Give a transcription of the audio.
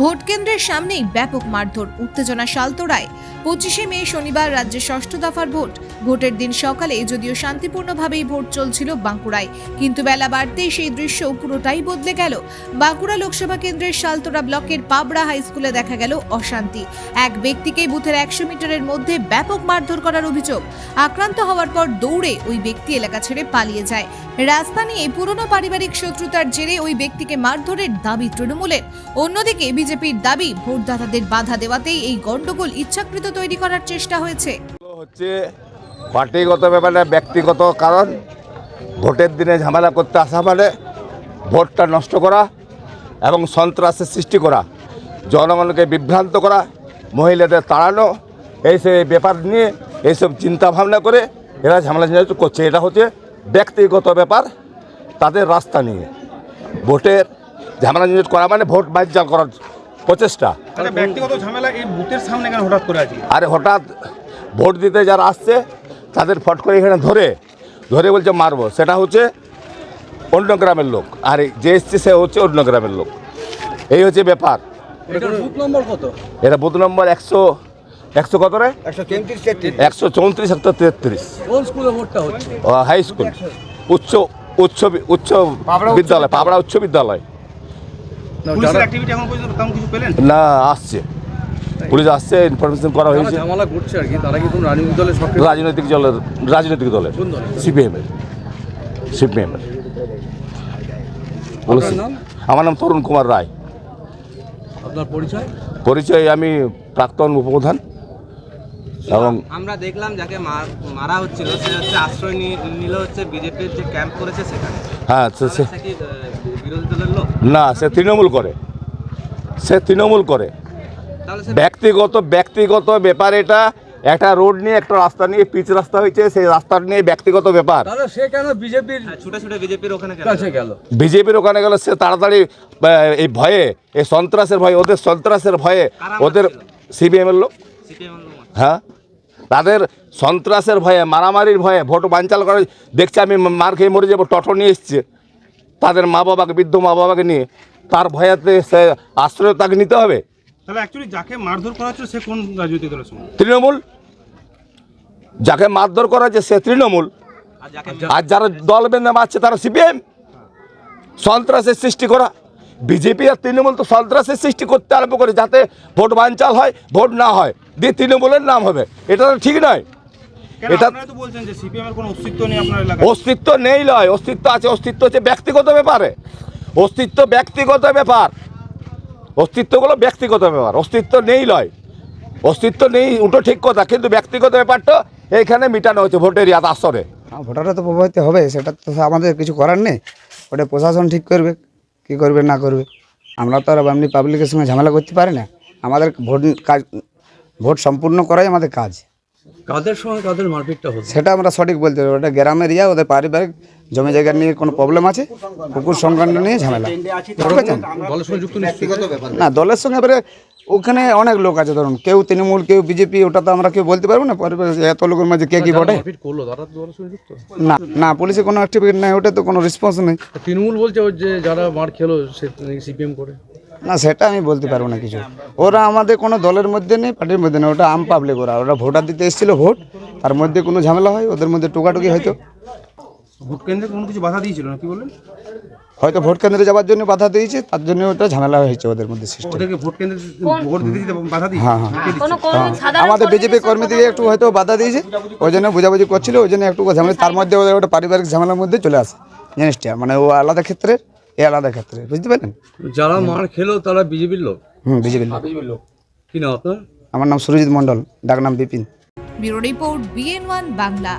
Vote কেন্দ্রের সামনেই ব্যাপক মারধর, উত্তেজনা শালতোড়ায়। পঁচিশে মে শনিবার রাজ্যে ষষ্ঠ দফার ভোট। ভোটের দিন সকালে যদিও শান্তিপূর্ণভাবেই ভোট চলছিল বাঁকুড়ায়, কিন্তু বেলা বাড়তেই সেই দৃশ্য পুরোটাই বদলে গেল। বাঁকুড়া লোকসভা কেন্দ্রের শালতোড়া ব্লকের পাবড়া হাই স্কুলে দেখা গেল অশান্তি। এক ব্যক্তিকে বুথের একশো মিটারের মধ্যে ব্যাপক মারধর করার অভিযোগ। আক্রান্ত হওয়ার পর দৌড়ে ওই ব্যক্তি এলাকা ছেড়ে পালিয়ে যায়। রাস্তা নিয়ে পুরনো পারিবারিক শত্রুতার জেরে ওই ব্যক্তিকে মারধরের দাবি তৃণমূলের। অন্যদিকে বিজেপির দাবি, ভোটদাতাদের বাধা দেওয়াতেই এই গন্ডগোল ইচ্ছাকৃত তৈরি করার চেষ্টা হয়েছে। হচ্ছে পার্টিগত ব্যাপারে ব্যক্তিগত কারণ। ভোটের দিনে ঝামেলা করতে আসা মানে ভোটটা নষ্ট করা এবং সন্ত্রাসের সৃষ্টি করা, জনগণকে বিভ্রান্ত করা, মহিলাদের তাড়ানো এইসব ব্যাপার নিয়ে এইসব চিন্তা ভাবনা করে এরা ঝামেলা ঝামেলা করছে। এটা হচ্ছে ব্যক্তিগত ব্যাপার, তাদের রাস্তা নিয়ে। ভোটের ঝামেলা করা মানে ভোট বাজ্যাল করার প্রচেষ্টা। ব্যক্তিগত ঝামেলা এই বুথের সামনে কেন হঠাৎ করে আজকে আরে হঠাৎ ভোট দিতে যারা আসছে তাদের ফট করে এখানে ধরে ধরে বলছে মারবো। সেটা হচ্ছে অন্য গ্রামের লোক। আর এই যে এসছে সে হচ্ছে অন্য গ্রামের লোক। এই হচ্ছে ব্যাপার। এটার বুথ নম্বর কত? এটা বুথ নম্বর একশো একশো কত রে? একশো চৌত্রিশ একশো তেত্রিশ। কোন স্কুলে ভোটটা হচ্ছে? High school. উচ্চ উচ্চ উচ্চ বিদ্যালয় পাবড়া উচ্চ বিদ্যালয় পুলিশের অ্যাক্টিভিটি এখন পর্যন্ত তেমন কিছু পেলেন না আসছে। পুলিশ আসছে ইনফরমেশন করা হয়েছে। ঝামেলা ঘুরছে আর কি তারা কি কোনো রাজনৈতিক দলের রাজনৈতিক দলের? সিপিএমের সিপিএমের। আমার নাম তরুণ কুমার রায়। আপনার পরিচয়? পরিচয় আমি প্রাক্তন উপপ্রধান। এবং আমরা দেখলাম যাকে মার- মারা হচ্ছিল সে হচ্ছে আশ্রয় নি- নিল হচ্ছে বিজেপির যে ক্যাম্প করেছে সেখানে। হ্যাঁ না সে তৃণমূল করে। সে তৃণমূল করে। ব্যক্তিগত ব্যক্তিগত ব্যাপার এটা। একটা রোড নিয়ে একটা রাস্তা নিয়ে পিচ রাস্তা হয়েছে সেই রাস্তা নিয়ে ব্যক্তিগত ব্যাপার। সে কেন বিজেপির হ্যাঁ, ছুটে ছুটে বিজেপির ওখানে গেল। বিজেপির ওখানে গেলে সে তাড়াতাড়ি এই ভয়ে এই সন্ত্রাসের ভয়ে ওদের সন্ত্রাসের ভয়ে ওদের মারছিল? সিপিএমের লোক। হ্যাঁ? তাদের সন্ত্রাসের ভয়ে মারামারির ভয়ে ভোট বানচাল করে দেখছে আমি মার খেয়ে মরে যাব টটো নিয়ে এসছে। তাদের মা বাবাকে বৃদ্ধ মা বাবাকে নিয়ে তার ভয়াতে সে আশ্রয় তাকে নিতে হবে। তাহলে অ্যাকচুয়ালি যাকে মারধর করা হচ্ছিল সে কোন রাজনৈতিক দলের সঙ্গে? তৃণমূল। যাকে মারধর করা হচ্ছে সে তৃণমূল। আর যারা দল বেঁধে মারছে তারা সিপিএম। সন্ত্রাসের সৃষ্টি করা। বিজেপি আর তৃণমূল তো সন্ত্রাসের সৃষ্টি করতে আরম্ভ করে যাতে ভোট বানচাল হয় ভোট না হয়। দিয়ে তৃণমূলের নাম হবে। এটা তো ঠিক নয়। এটা- তো বলছেন যে সিপিএম এর কোনো অস্তিত্ব নেই আপনার এলাকায়? অস্তিত্ব নেই লয় অস্তিত্ব আছে অস্তিত্ব হচ্ছে ব্যক্তিগত ব্যাপারে। অস্তিত্ব ব্যক্তিগত ব্যাপার। অস্তিত্বগুলো ব্যক্তিগত ব্যাপার অস্তিত্ব নেই লয়। অস্তিত্ব নেই উল্টো ঠিক কথা কিন্তু ব্যক্তিগত ব্যাপারটা এইখানে মিটানো হচ্ছে ভোটের ইয়াদ আসরে। হ্যাঁ, ভোটাররা তো প্রভাবিত হবে সেটা তো আমাদের কিছু করার নেই। ওটা প্রশাসন ঠিক করবে কি করবে না করবে। আমরা তো আর এমনি পাবলিকের সঙ্গে ঝামেলা করতে পারি না। আমাদের ভোট কাজ ভোট সম্পূর্ণ করাই আমাদের কাজ। কাদের সঙ্গে কাদের মারপিটটা হচ্ছে? সেটা আমরা সঠিক বলতে পারব ওটা গ্রামের ইয়া ওদের পারিবারিক জমি জায়গা নিয়ে কোনো প্রবলেম আছে? কুকুর সংক্রান্ত নিয়ে ঝামেলা। না দলের সঙ্গে এবারে ওখানে অনেক লোক আছে ধরুন কেউ তৃণমূল কেউ বিজেপি ওটা তো আমরা কেউ বলতে পারব না। এত লোকের মাঝে কে কি যুক্ত। না না পুলিশে কোনো অ্যাক্টিভিটি নেই ওটা তো কোনো রেসপন্স নেই। তৃণমূল বলছে যে যারা মার খেলো সে সিপিএম করে। না সেটা আমি বলতে পারব না কিছু। ওরা আমাদের কোনো দলের মধ্যে নেই পার্টির মধ্যে নেই ওটা আম পাবলিক ওরা। ওরা ভোটার দিতে এসেছিল ভোট। তার মধ্যে কোনো ঝামেলা হয় ওদের মধ্যে টুকাটুকি হয়তো। ভোট কেন্দ্রে কোনো কিছু বাধা দিয়েছিল না কি বললেন? হয়তো ভোট কেন্দ্রে যাওয়ার জন্য বাধা দিয়েছে তার জন্য ওটা ঝামেলা হয়েছে ওদের মধ্যে সৃষ্টি ওদেরকে ভোট কেন্দ্রে ভোট দিতে দিতে বাধা দিয়েছে? হ্যাঁ হ্যাঁ? হ্যাঁ। আমাদের বিজেপি কর্মী থেকে একটু হয়তো বাধা দিয়েছে ওই জন্য বোঝাবুঝি করছিল ওই জন্য একটু ঝামেলা। তার মধ্যে ওদের ওটা পারিবারিক ঝামেলার মধ্যে চলে আসে জিনিসটা। মানে ও আলাদা ক্ষেত্রে এ আলাদা ক্ষেত্রে বুঝতে পারলেন? যারা মার খেলো তারা বিজেপির লোক। হুম বিজেপির বিজেপি কি না আপনার? আমার নাম সুরজিৎ মন্ডল ডাক নাম Bipin. Bureau report BN one Bangla.